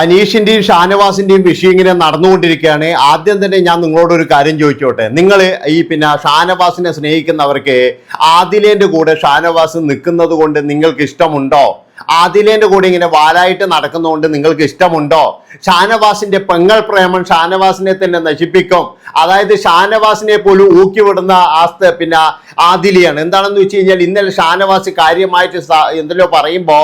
അനീഷിന്റെയും ഷാനവാസിന്റെയും വിഷയം ഇങ്ങനെ നടന്നുകൊണ്ടിരിക്കുകയാണ്. ആദ്യം തന്നെ ഞാൻ നിങ്ങളോട് ഒരു കാര്യം ചോദിച്ചോട്ടെ. നിങ്ങൾ ഈ പിന്നെ ഷാനവാസിനെ സ്നേഹിക്കുന്നവർക്ക് ആദിലേന്റെ കൂടെ ഷാനവാസ് നിൽക്കുന്നത് കൊണ്ട് നിങ്ങൾക്ക് ഇഷ്ടമുണ്ടോ? ആദിലേന്റെ കൂടെ ഇങ്ങനെ വാലായിട്ട് നടക്കുന്നതുകൊണ്ട് നിങ്ങൾക്ക് ഇഷ്ടമുണ്ടോ? ഷാനവാസിന്റെ പെങ്ങൾ പ്രേമം ഷാനവാസിനെ തന്നെ നശിപ്പിക്കും. അതായത് ഷാനവാസിനെ പോലും ഊക്കിവിടുന്ന ആസ്ത പിന്നെ ആദിലിയാണ്. എന്താണെന്ന് വെച്ച് കഴിഞ്ഞാൽ ഇന്നലെ ഷാനവാസ് കാര്യമായിട്ട് എന്തല്ലോ എന്തെല്ലോ പറയുമ്പോ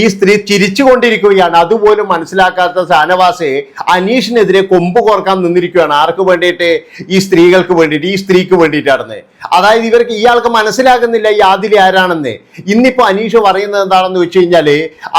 ഈ സ്ത്രീ ചിരിച്ചുകൊണ്ടിരിക്കുകയാണ്. അതുപോലും മനസ്സിലാക്കാത്ത സാനവാസെ അനീഷിനെതിരെ കൊമ്പ് കോർക്കാൻ നിന്നിരിക്കുകയാണ്. ആർക്ക് വേണ്ടിയിട്ട്? ഈ സ്ത്രീകൾക്ക് വേണ്ടിയിട്ട് ഈ സ്ത്രീക്ക് വേണ്ടിയിട്ടാണെന്ന്. അതായത് ഇവർക്ക് ഇയാൾക്ക് മനസ്സിലാകുന്നില്ല ഈ ആദിലി ആരാണെന്ന്. ഇന്നിപ്പോ അനീഷ് പറയുന്നത് എന്താണെന്ന് വെച്ച് കഴിഞ്ഞാൽ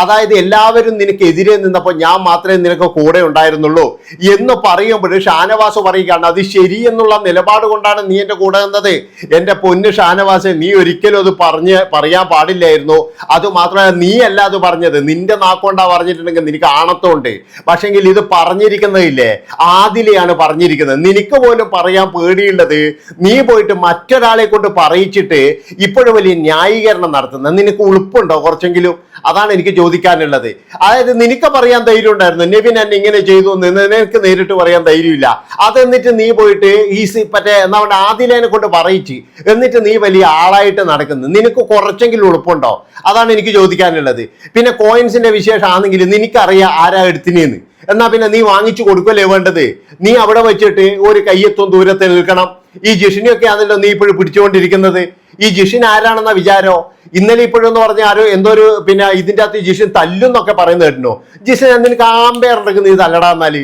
അതായത് എല്ലാവരും നിനക്ക് എതിരെ നിന്നപ്പോൾ ഞാൻ മാത്രമേ നിനക്ക് കൂടെ ഉണ്ടായിരുന്നുള്ളൂ എന്ന് പറയുമ്പോൾ ഷാനവാസ് പറയുകയാണ് അത് ശരി എന്നുള്ള നിലപാട് കൊണ്ടാണ് നീ എന്റെ കൂടെ നിന്നത്. എന്റെ പൊന്ന് ഷാനവാസെ നീ ഒരിക്കലും അത് പറഞ്ഞ് പറയാൻ പാടില്ലായിരുന്നു. അത് മാത്രമല്ല നീ അല്ല അത് പറഞ്ഞത്. നിന്റെ നാക്കൊണ്ടാ പറഞ്ഞിട്ടുണ്ടെങ്കിൽ നിനക്ക് ആണത്തമുണ്ട് പക്ഷെങ്കിൽ ഇത് പറഞ്ഞിരിക്കുന്നതില്ലേ? ആദിലെയാണ് പറഞ്ഞിരിക്കുന്നത്. നിനക്ക് പോലും പറയാൻ പേടിയുള്ളത് നീ പോയിട്ട് മറ്റൊരാളെ കൊണ്ട് പറയിച്ചിട്ട് ഇപ്പോഴും വലിയ ന്യായീകരണം നടത്തുന്നത്. നിനക്ക് ഉളുപ്പുണ്ടോ കുറച്ചെങ്കിലും? അതാണ് എനിക്ക് ചോദിക്കാനുള്ളത്. അതായത് നിനക്ക് പറയാൻ ധൈര്യം ഉണ്ടായിരുന്നു നെവിൻ എന്നെ ഇങ്ങനെ ചെയ്തു നിനക്ക് നേരിട്ട് പറയാൻ ധൈര്യമില്ല. അതെന്നിട്ട് നീ പോയിട്ട് ഈ മറ്റേ എന്നാ പറയുക ആദിലേനെ കൊണ്ട് പറയിച്ച് എന്നിട്ട് നീ വലിയ ആളായിട്ട് നടക്കുന്നു. നിനക്ക് കുറച്ചെങ്കിലും ഉളുപ്പുണ്ടോ അതാണ് എനിക്ക് ചോദിക്കാനുള്ളത്. പിന്നെ കോയിൻസിന്റെ വിശേഷം ആണെങ്കിൽ നിനക്കറിയാം ആരാ എടുത്തിനെന്ന്. എന്നാ പിന്നെ നീ വാങ്ങിച്ചു കൊടുക്കല്ലേ വേണ്ടത്? നീ അവിടെ വെച്ചിട്ട് ഒരു കയ്യെത്തും ദൂരത്ത് നിൽക്കണം. ഈ ജിഷിനെയൊക്കെ ആണല്ലോ നീ ഇപ്പോഴും പിടിച്ചുകൊണ്ടിരിക്കുന്നത്. ഈ ജിഷിൻ ആരാണെന്ന വിചാരോ? ഇന്നലെ ഇപ്പോഴെന്ന് പറഞ്ഞ ആരോ? എന്തോ ഒരു പിന്നെ ഇതിന്റെ അകത്ത് ജിഷിൻ തല്ലുന്നൊക്കെ പറയുന്നത് കേട്ടോ ജിഷിൻ എന്തിനു ആമ്പയർ ഉണ്ടെങ്കിൽ നീ തല്ലടാ എന്നാൽ?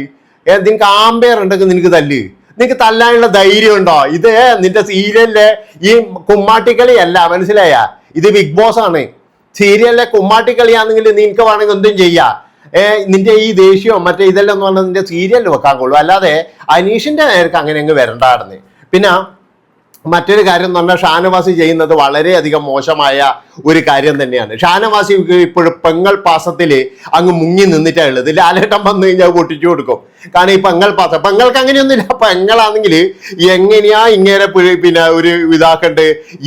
എന്തിനു ആമ്പയർ ഉണ്ടെങ്കിൽ നിനക്ക് തല്ല്? നിനക്ക് തല്ലാനുള്ള ധൈര്യം ഉണ്ടോ? ഇത് നിന്റെ സീരിയലിലെ ഈ കുമ്മാട്ടിക്കളി അല്ല മനസ്സിലായ? ഇത് ബിഗ് ബോസ് ആണ് സീരിയലിലെ കുമ്മാട്ടിക്കളിയാണെങ്കിൽ നിനക്ക് വേണമെങ്കിൽ എന്തും ചെയ്യാ. നിന്റെ ഈ ദേഷ്യവും മറ്റേ ഇതെല്ലാം എന്ന് പറഞ്ഞാൽ നിന്റെ സീരിയലിൽ വെക്കാൻ കൊള്ളൂ. അല്ലാതെ അനീഷിന്റെ നേരക്ക് അങ്ങനെ അങ്ങ് വരണ്ടായിരുന്നു. പിന്നെ മറ്റൊരു കാര്യം എന്ന് പറഞ്ഞാൽ ഷാനവാസി ചെയ്യുന്നത് വളരെയധികം മോശമായ ഒരു കാര്യം തന്നെയാണ്. ഷാനവാസി ഇപ്പോഴും പെങ്ങൾ പാസത്തിൽ അങ്ങ് മുങ്ങി നിന്നിട്ടാണ് ഉള്ളത്. ലാലേട്ടൻ വന്നു കഴിഞ്ഞാൽ പൊട്ടിച്ചു കൊടുക്കും. കാരണം ഈ പെങ്ങൾ പാസം. പെങ്ങൾക്ക് അങ്ങനെയൊന്നുമില്ല. പെങ്ങളാണെങ്കിൽ എങ്ങനെയാ ഇങ്ങനെ പിന്നെ ഒരു ഇതാക്കണ്ട്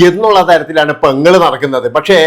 എന്നുള്ള തരത്തിലാണ് പെങ്ങൾ നടക്കുന്നത്. പക്ഷേ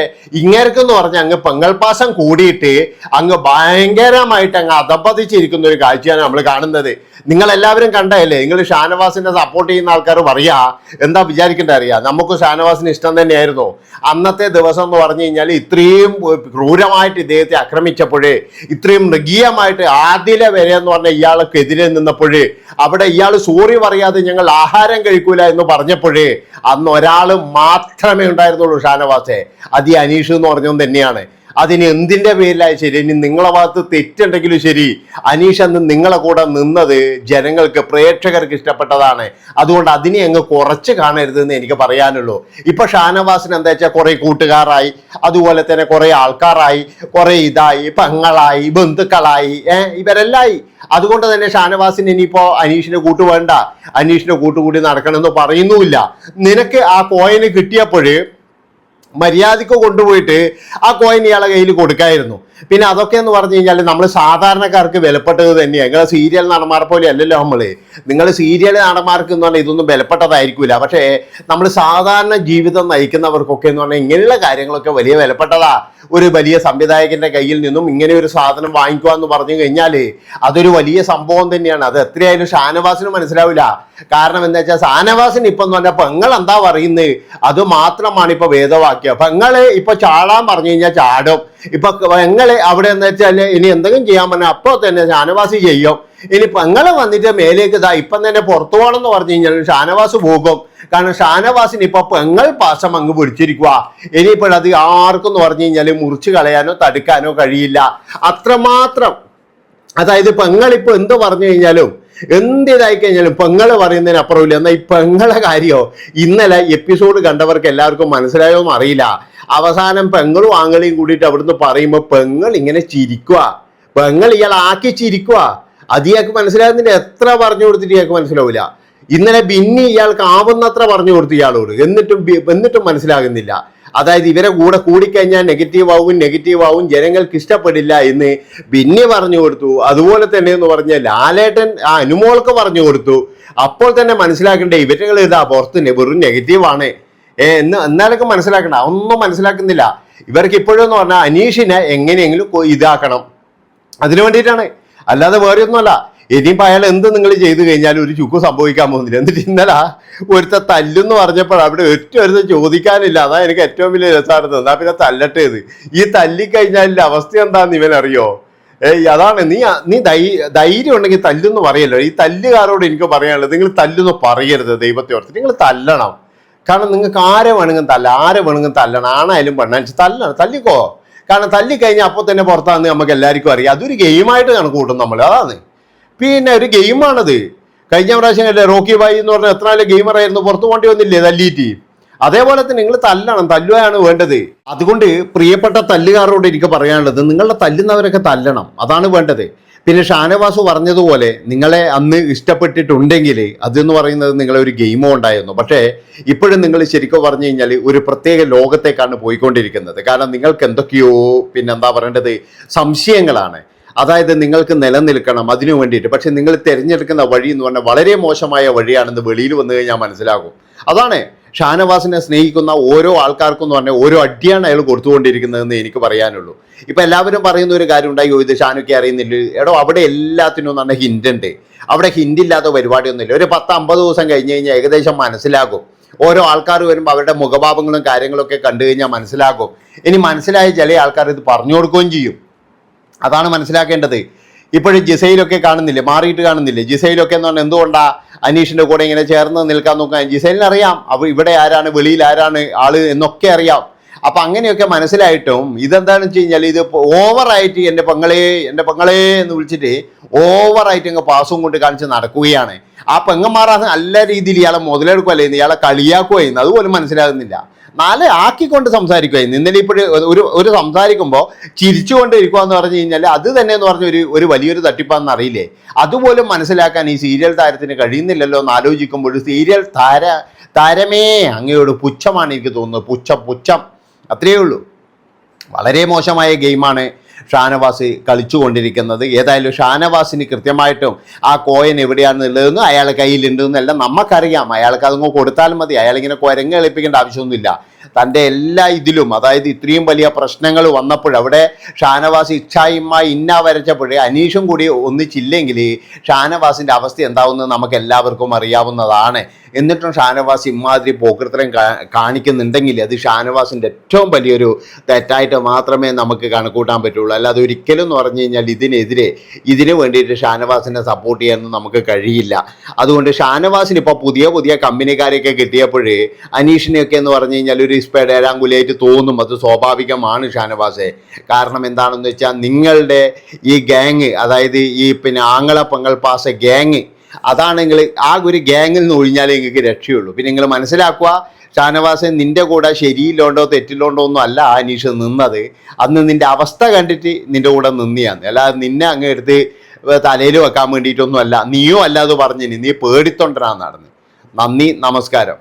ഇങ്ങേർക്കെന്ന് പറഞ്ഞാൽ അങ്ങ് പെങ്ങൾ പാസം കൂടിയിട്ട് അങ്ങ് ഭയങ്കരമായിട്ട് അങ്ങ് അധപ്പതിച്ചിരിക്കുന്ന ഒരു കാഴ്ചയാണ് നമ്മൾ കാണുന്നത്. നിങ്ങൾ എല്ലാവരും കണ്ടതല്ലേ? നിങ്ങൾ ഷാനവാസിനെ സപ്പോർട്ട് ചെയ്യുന്ന ആൾക്കാർ പറയാ. എന്താ വിചാരിക്കേണ്ട അറിയാം? നമുക്ക് ഷാനവാസിന് ഇഷ്ടം തന്നെയായിരുന്നു. അന്നത്തെ ദിവസം എന്ന് പറഞ്ഞു കഴിഞ്ഞാൽ ഇത്രയും ക്രൂരമായിട്ട് ഇദ്ദേഹത്തെ ആക്രമിച്ചപ്പോഴേ ഇത്രയും മൃഗീയമായിട്ട് ആദ്യലെ വരെ എന്ന് പറഞ്ഞ ഇയാൾക്കെതിരെ നിന്നപ്പോഴേ അവിടെ ഇയാൾ സോറി പറയാതെ ഞങ്ങൾ ആഹാരം കഴിക്കൂല എന്ന് പറഞ്ഞപ്പോഴേ അന്ന് ഒരാൾ മാത്രമേ ഉണ്ടായിരുന്നുള്ളൂ ഷാനവാസെ. അത് ഈ അനീഷ് എന്ന് പറഞ്ഞത് തന്നെയാണ്. അതിന് എന്തിന്റെ പേരിലായി ശരി? ഇനി നിങ്ങളെ ഭാഗത്ത് തെറ്റുണ്ടെങ്കിലും ശരി. അനീഷ് അന്ന് നിങ്ങളെ കൂടെ നിന്നത് ജനങ്ങൾക്ക് പ്രേക്ഷകർക്ക് ഇഷ്ടപ്പെട്ടതാണ്. അതുകൊണ്ട് അതിനെ അങ്ങ് കുറച്ച് കാണരുതെന്ന് എനിക്ക് പറയാനുള്ളൂ. ഇപ്പൊ ഷാനവാസിന് എന്താ വെച്ചാൽ കുറെ കൂട്ടുകാരായി അതുപോലെ തന്നെ കുറെ ആൾക്കാരായി കുറെ ഇതായി പെങ്ങളായി ബന്ധുക്കളായി ഏഹ് ഇവരെല്ലായി. അതുകൊണ്ട് തന്നെ ഷാനവാസിന് ഇനിയിപ്പോ അനീഷിന്റെ കൂട്ട് വേണ്ട. അനീഷിന്റെ കൂട്ടുകൂടി നടക്കണമെന്ന് പറയുന്നുമില്ല. നിനക്ക് ആ കോയിന് കിട്ടിയപ്പോഴ് മര്യാദയ്ക്ക് കൊണ്ടുപോയിട്ട് ആ കോയിൻ ഇയാളെ കയ്യിൽ കൊടുക്കായിരുന്നു. പിന്നെ അതൊക്കെ എന്ന് പറഞ്ഞു കഴിഞ്ഞാൽ നമ്മൾ സാധാരണക്കാർക്ക് വിലപ്പെട്ടത് തന്നെയാണ് നിങ്ങൾ സീരിയൽ നടന്മാർ പോലെ അല്ലല്ലോ നമ്മൾ നിങ്ങൾ സീരിയൽ നടന്മാർക്ക് എന്ന് പറഞ്ഞാൽ ഇതൊന്നും വിലപ്പെട്ടതായിരിക്കില്ല പക്ഷേ നമ്മൾ സാധാരണ ജീവിതം നയിക്കുന്നവർക്കൊക്കെ എന്ന് പറഞ്ഞാൽ ഇങ്ങനെയുള്ള കാര്യങ്ങളൊക്കെ വലിയ വിലപ്പെട്ടതാ. ഒരു വലിയ സംവിധായകന്റെ കയ്യിൽ നിന്നും ഇങ്ങനെ ഒരു സാധനം വാങ്ങിക്കുക എന്ന് പറഞ്ഞു കഴിഞ്ഞാൽ അതൊരു വലിയ സംഭവം തന്നെയാണ്. അത് എത്രയായാലും ഷാനവാസിന് മനസ്സിലാവില്ല. കാരണം എന്താ വെച്ചാൽ ഷാനവാസിന് ഇപ്പൊ എന്ന് പറഞ്ഞാൽ പെങ്ങൾ എന്താ പറയുന്നത് അത് മാത്രമാണ് ഇപ്പൊ വേദവാക്യം പെങ്ങൾ ഇപ്പൊ ചാടാൻ പറഞ്ഞു കഴിഞ്ഞാൽ ചാടും. ഇപ്പൊ പെങ്ങൾ അവിടെ എന്താ വെച്ചാൽ ഇനി എന്തെങ്കിലും ചെയ്യാൻ പറഞ്ഞാൽ അപ്പോൾ തന്നെ ഷാനവാസി ചെയ്യും. ഇനി പെങ്ങളെ വന്നിട്ട് മേലേക്ക് ഇതാ ഇപ്പം തന്നെ പുറത്തു പോകണം എന്ന് പറഞ്ഞു കഴിഞ്ഞാൽ ഷാനവാസ് പോകും. കാരണം ഷാനവാസിന് ഇപ്പൊ പെങ്ങൾ പാശം അങ്ങ് പിടിച്ചിരിക്കുക ഇനിയിപ്പോൾ അത് ആർക്കും എന്ന് പറഞ്ഞു കഴിഞ്ഞാൽ മുറിച്ച് കളയാനോ തടുക്കാനോ കഴിയില്ല. അത്രമാത്രം. അതായത് പെങ്ങളിപ്പോ എന്ത് പറഞ്ഞു കഴിഞ്ഞാലും എന്ത് ഇതായി കഴിഞ്ഞാലും പെങ്ങൾ പറയുന്നതിന് അപ്പുറമില്ല. എന്നാൽ ഈ പെങ്ങളെ കാര്യമോ ഇന്നലെ എപ്പിസോഡ് കണ്ടവർക്ക് എല്ലാവർക്കും മനസ്സിലായോ എന്ന് അറിയില്ല. അവസാനം പെങ്ങളും ആങ്ങളെയും കൂടിയിട്ട് അവിടുന്ന് പറയുമ്പോൾ പെങ്ങൾ ഇങ്ങനെ ചിരിക്കുക പെങ്ങൾ ഇയാൾ ആക്കി ചിരിക്കുക അത് ഇയാൾക്ക് മനസ്സിലാകുന്നില്ല എത്ര പറഞ്ഞു കൊടുത്തിട്ട് ഇയാൾക്ക് മനസ്സിലാവില്ല. ഇന്നലെ ബിന്നി ഇയാൾക്ക് ആവുന്നത്ര പറഞ്ഞു കൊടുത്തു ഇയാളോട്. എന്നിട്ടും എന്നിട്ടും മനസ്സിലാകുന്നില്ല. അതായത് ഇവരെ കൂടെ കൂടിക്കഴിഞ്ഞാൽ നെഗറ്റീവ് ആവും നെഗറ്റീവ് ആവും ജനങ്ങൾക്ക് ഇഷ്ടപ്പെടില്ല എന്ന് ബിന്നി പറഞ്ഞു കൊടുത്തു. അതുപോലെ തന്നെ എന്ന് പറഞ്ഞ ലാലേട്ടൻ ആ അനുമോൾക്ക് പറഞ്ഞു കൊടുത്തു. അപ്പോൾ തന്നെ മനസ്സിലാക്കണ്ടേ ഇവരുകൾ ഇതാ പുറത്ത് വെറും നെഗറ്റീവാണ് എന്ന് എന്നാലൊക്കെ മനസ്സിലാക്കണ്ട. ഒന്നും മനസ്സിലാക്കുന്നില്ല. ഇവർക്ക് ഇപ്പോഴും എന്ന് പറഞ്ഞാൽ അനീഷിനെ എങ്ങനെയെങ്കിലും ഇതാക്കണം. അതിനു വേണ്ടിയിട്ടാണ്. അല്ലാതെ വേറെ ഒന്നുമല്ല ഇനിയിപ്പോൾ അയാൾ എന്ത് നിങ്ങൾ ചെയ്തു കഴിഞ്ഞാൽ ഒരു ചുക്ക് സംഭവിക്കാൻ പോകുന്നില്ല. എന്നിട്ട് ഇന്നലെ ഒരുത്ത തല്ലെന്ന് പറഞ്ഞപ്പോൾ അവിടെ ഒറ്റ ഒരുത്ത ചോദിക്കാനില്ല. അതാ എനിക്ക് ഏറ്റവും വലിയ രസമാണ് എന്നാ പിന്നെ തല്ലട്ടേത്? ഈ തല്ലിക്കഴിഞ്ഞാൽ അവസ്ഥ എന്താന്ന് ഇവൻ അറിയോ? ഏയ് അതാണ് നീ നീ ധൈ ധൈര്യം ഉണ്ടെങ്കിൽ തല്ലെന്ന് പറയല്ലോ. ഈ തല്ലുകാരോട് എനിക്ക് പറയാനുള്ളത് നിങ്ങൾ തല്ലെന്ന് പറയരുത് ദൈവത്തെ ഓർത്ത്. നിങ്ങൾ തല്ലണം. കാരണം നിങ്ങൾക്ക് ആരെ വേണമെങ്കിൽ തല്ല ആരെ വേണമെങ്കിൽ തല്ലണം. ആണായാലും പെണ്ണായാലും തല്ലണം. തല്ലിക്കോ. കാരണം തല്ലിക്കഴിഞ്ഞാൽ അപ്പോൾ തന്നെ പുറത്താന്ന് നമുക്ക് എല്ലാവർക്കും അറിയാം. അതൊരു ഗെയിമായിട്ട് കണക്ക് കൂട്ടും നമ്മൾ അതാണ്. പിന്നെ ഒരു ഗെയിമാണത്. കഴിഞ്ഞ പ്രാവശ്യം അല്ലേ റോക്കി ബായി എന്ന് പറഞ്ഞാൽ എത്ര നല്ല ഗെയിമറായിരുന്നു പുറത്തു പോകേണ്ടി വന്നില്ലേ തല്ലിയിട്ട്. അതേപോലെ തന്നെ നിങ്ങൾ തല്ലണം തല്ലുകയാണ് വേണ്ടത്. അതുകൊണ്ട് പ്രിയപ്പെട്ട തല്ലുകാരോട് എനിക്ക് പറയാനുള്ളത് നിങ്ങളുടെ തല്ലുന്നവരൊക്കെ തല്ലണം അതാണ് വേണ്ടത്. പിന്നെ ഷാനവാസ് പറഞ്ഞതുപോലെ നിങ്ങളെ അന്ന് ഇഷ്ടപ്പെട്ടിട്ടുണ്ടെങ്കിൽ അതെന്ന് പറയുന്നത് നിങ്ങളെ ഒരു ഗെയിമോ ഉണ്ടായിരുന്നു. പക്ഷേ ഇപ്പോഴും നിങ്ങൾ ശരിക്കും പറഞ്ഞു കഴിഞ്ഞാൽ ഒരു പ്രത്യേക ലോകത്തേക്കാണ് പോയിക്കൊണ്ടിരിക്കുന്നത്. കാരണം നിങ്ങൾക്ക് എന്തൊക്കെയോ പിന്നെന്താ പറയേണ്ടത് സംശയങ്ങളാണ്. അതായത് നിങ്ങൾക്ക് നിലനിൽക്കണം അതിനു വേണ്ടിയിട്ട്. പക്ഷെ നിങ്ങൾ തിരഞ്ഞെടുക്കുന്ന വഴി എന്ന് പറഞ്ഞാൽ വളരെ മോശമായ വഴിയാണെന്ന് വെളിയിൽ വന്നു കഴിഞ്ഞാൽ മനസ്സിലാകും. അതാണ് ഷാനവാസിനെ സ്നേഹിക്കുന്ന ഓരോ ആൾക്കാർക്കും എന്ന് പറഞ്ഞാൽ ഓരോ അടിയാണ് അയാൾ കൊടുത്തുകൊണ്ടിരിക്കുന്നതെന്ന് എനിക്ക് പറയാനുള്ളൂ. ഇപ്പം എല്ലാവരും പറയുന്ന ഒരു കാര്യം ഉണ്ടായി ഇത് ഷാനുക്ക് അറിയുന്നില്ല. എടോ അവിടെ എല്ലാത്തിനും എന്ന് പറഞ്ഞാൽ ഹിന്റ് ഉണ്ട്. അവിടെ ഹിന്റ് ഇല്ലാത്ത പരിപാടിയൊന്നുമില്ല. ഒരു പത്ത് അമ്പത് ദിവസം കഴിഞ്ഞ് കഴിഞ്ഞാൽ ഏകദേശം മനസ്സിലാകും. ഓരോ ആൾക്കാർ വരുമ്പോൾ അവരുടെ മുഖഭാവങ്ങളും കാര്യങ്ങളൊക്കെ കണ്ടു കഴിഞ്ഞാൽ മനസ്സിലാകും. ഇനി മനസ്സിലായ ചില ആൾക്കാർ ഇത് പറഞ്ഞു കൊടുക്കുകയും ചെയ്യും. അതാണ് മനസ്സിലാക്കേണ്ടത്. ഇപ്പോഴും ജിസയിലൊക്കെ കാണുന്നില്ലേ? മാറിയിട്ട് കാണുന്നില്ലേ? ജിസയിലൊക്കെ എന്ന് പറഞ്ഞാൽ എന്തുകൊണ്ടാ അനീഷിന്റെ കൂടെ ഇങ്ങനെ ചേർന്ന് നിൽക്കാൻ നോക്കാൻ? ജിസയിലിനറിയാം അവ ഇവിടെ ആരാണ് വെളിയിൽ ആരാണ് ആൾ എന്നൊക്കെ അറിയാം. അപ്പൊ അങ്ങനെയൊക്കെ മനസ്സിലായിട്ടും ഇതെന്താണെന്ന് വെച്ച് കഴിഞ്ഞാൽ ഇത് ഓവറായിട്ട് എന്റെ പെങ്ങളെ എന്റെ പെങ്ങളെ എന്ന് വിളിച്ചിട്ട് ഓവറായിട്ട് അങ്ങ് പാസും കൊണ്ട് കാണിച്ച് നടക്കുകയാണ്. ആ പെങ്ങന്മാർ നല്ല രീതിയിൽ ഇയാളെ മുതലെടുക്കുകയല്ലേ ഇയാളെ കളിയാക്കുകയെന്ന് അതുപോലും മനസ്സിലാകുന്നില്ല. നാല് ആക്കിക്കൊണ്ട് സംസാരിക്കുകയായിരുന്നു ഇന്നലെ ഇപ്പോൾ ഒരു ഒരു സംസാരിക്കുമ്പോൾ ചിരിച്ചുകൊണ്ട് ഇരിക്കുക എന്ന് പറഞ്ഞു കഴിഞ്ഞാൽ അത് തന്നെ എന്ന് പറഞ്ഞ ഒരു ഒരു വലിയൊരു തട്ടിപ്പാന്ന് അറിയില്ലേ? അതുപോലും മനസ്സിലാക്കാൻ ഈ സീരിയൽ താരത്തിന് കഴിയുന്നില്ലല്ലോ എന്ന് ആലോചിക്കുമ്പോൾ സീരിയൽ താര താരമേ അങ്ങയോട് പുച്ഛമാണ് എനിക്ക് തോന്നുന്നത്. പുച്ഛം പുച്ഛം. അത്രയേ ഉള്ളൂ. വളരെ മോശമായ ഗെയിമാണ് ഷാനവാസ് കളിച്ചുകൊണ്ടിരിക്കുന്നത്. ഏതായാലും ഷാനവാസിന് കൃത്യമായിട്ടും ആ കോയൻ എവിടെയാണെന്നുള്ളതെന്ന് അയാളെ കയ്യിലുണ്ടെന്നെല്ലാം നമുക്കറിയാം അയാൾക്ക് അതങ്ങ് കൊടുത്താൽ മതി. അയാളിങ്ങനെ കുരങ്ങ് കളിപ്പിക്കേണ്ട ആവശ്യമൊന്നുമില്ല. തന്റെ എല്ലാ ഇതിലും അതായത് ഇത്രയും വലിയ പ്രശ്നങ്ങൾ വന്നപ്പോൾ അവിടെ ഷാനവാസ് ഇച്ഛായിമ്മ ഇന്ന വരച്ചപ്പോഴേ അനീഷും കൂടി ഒന്നിച്ചില്ലെങ്കിൽ ഷാനവാസിന്റെ അവസ്ഥ എന്താവുന്നത് നമുക്ക് എല്ലാവർക്കും അറിയാവുന്നതാണ്. എന്നിട്ടും ഷാനവാസ് ഇമാതിരി പോക്കൃത്തരം കാണിക്കുന്നുണ്ടെങ്കിൽ അത് ഷാനവാസിന്റെ ഏറ്റവും വലിയൊരു തെറ്റായിട്ട് മാത്രമേ നമുക്ക് കണക്കൂട്ടാൻ പറ്റുള്ളൂ. അല്ലാതെ ഒരിക്കലും എന്ന് പറഞ്ഞു കഴിഞ്ഞാൽ ഇതിനെതിരെ ഇതിനു വേണ്ടിയിട്ട് ഷാനവാസിനെ സപ്പോർട്ട് ചെയ്യാനൊന്നും നമുക്ക് കഴിയില്ല. അതുകൊണ്ട് ഷാനവാസിന് ഇപ്പോൾ പുതിയ പുതിയ കമ്പനിക്കാരെയൊക്കെ കിട്ടിയപ്പോൾ അനീഷിനെയൊക്കെ എന്ന് പറഞ്ഞു കഴിഞ്ഞാൽ ഒരു സ്പേഡ് ഏഴാങ്കുലയായിട്ട് തോന്നും അത് സ്വാഭാവികമാണ് ഷാനവാസെ കാരണം എന്താണെന്ന് വെച്ചാൽ നിങ്ങളുടെ ഈ ഗ്യാങ് അതായത് ഈ പിന്നെ ആങ്ങള പങ്ങൾ പാസ ഗ്യാങ് അതാണെങ്കിൽ ആ ഒരു ഗ്യാങ്ങിൽ നിന്ന് ഒഴിഞ്ഞാലേ നിങ്ങൾക്ക് രക്ഷയുള്ളൂ പിന്നെ നിങ്ങൾ മനസ്സിലാക്കുക ഷാനവാസൻ നിന്റെ കൂടെ ശരിയില്ലോണ്ടോ തെറ്റില്ലോണ്ടോ ഒന്നും അല്ല അനീഷ് നിന്നത് അന്ന് നിന്റെ അവസ്ഥ കണ്ടിട്ട് നിന്റെ കൂടെ നിന്നിയാന്ന് അല്ലാതെ നിന്നെ അങ്ങ് എടുത്ത് തലയിൽ വെക്കാൻ വേണ്ടിയിട്ടൊന്നും അല്ല നീയോ അല്ലാതെ പറഞ്ഞു നീ പേടിത്തൊണ്ടനാ നടന്ന് നന്ദി നമസ്കാരം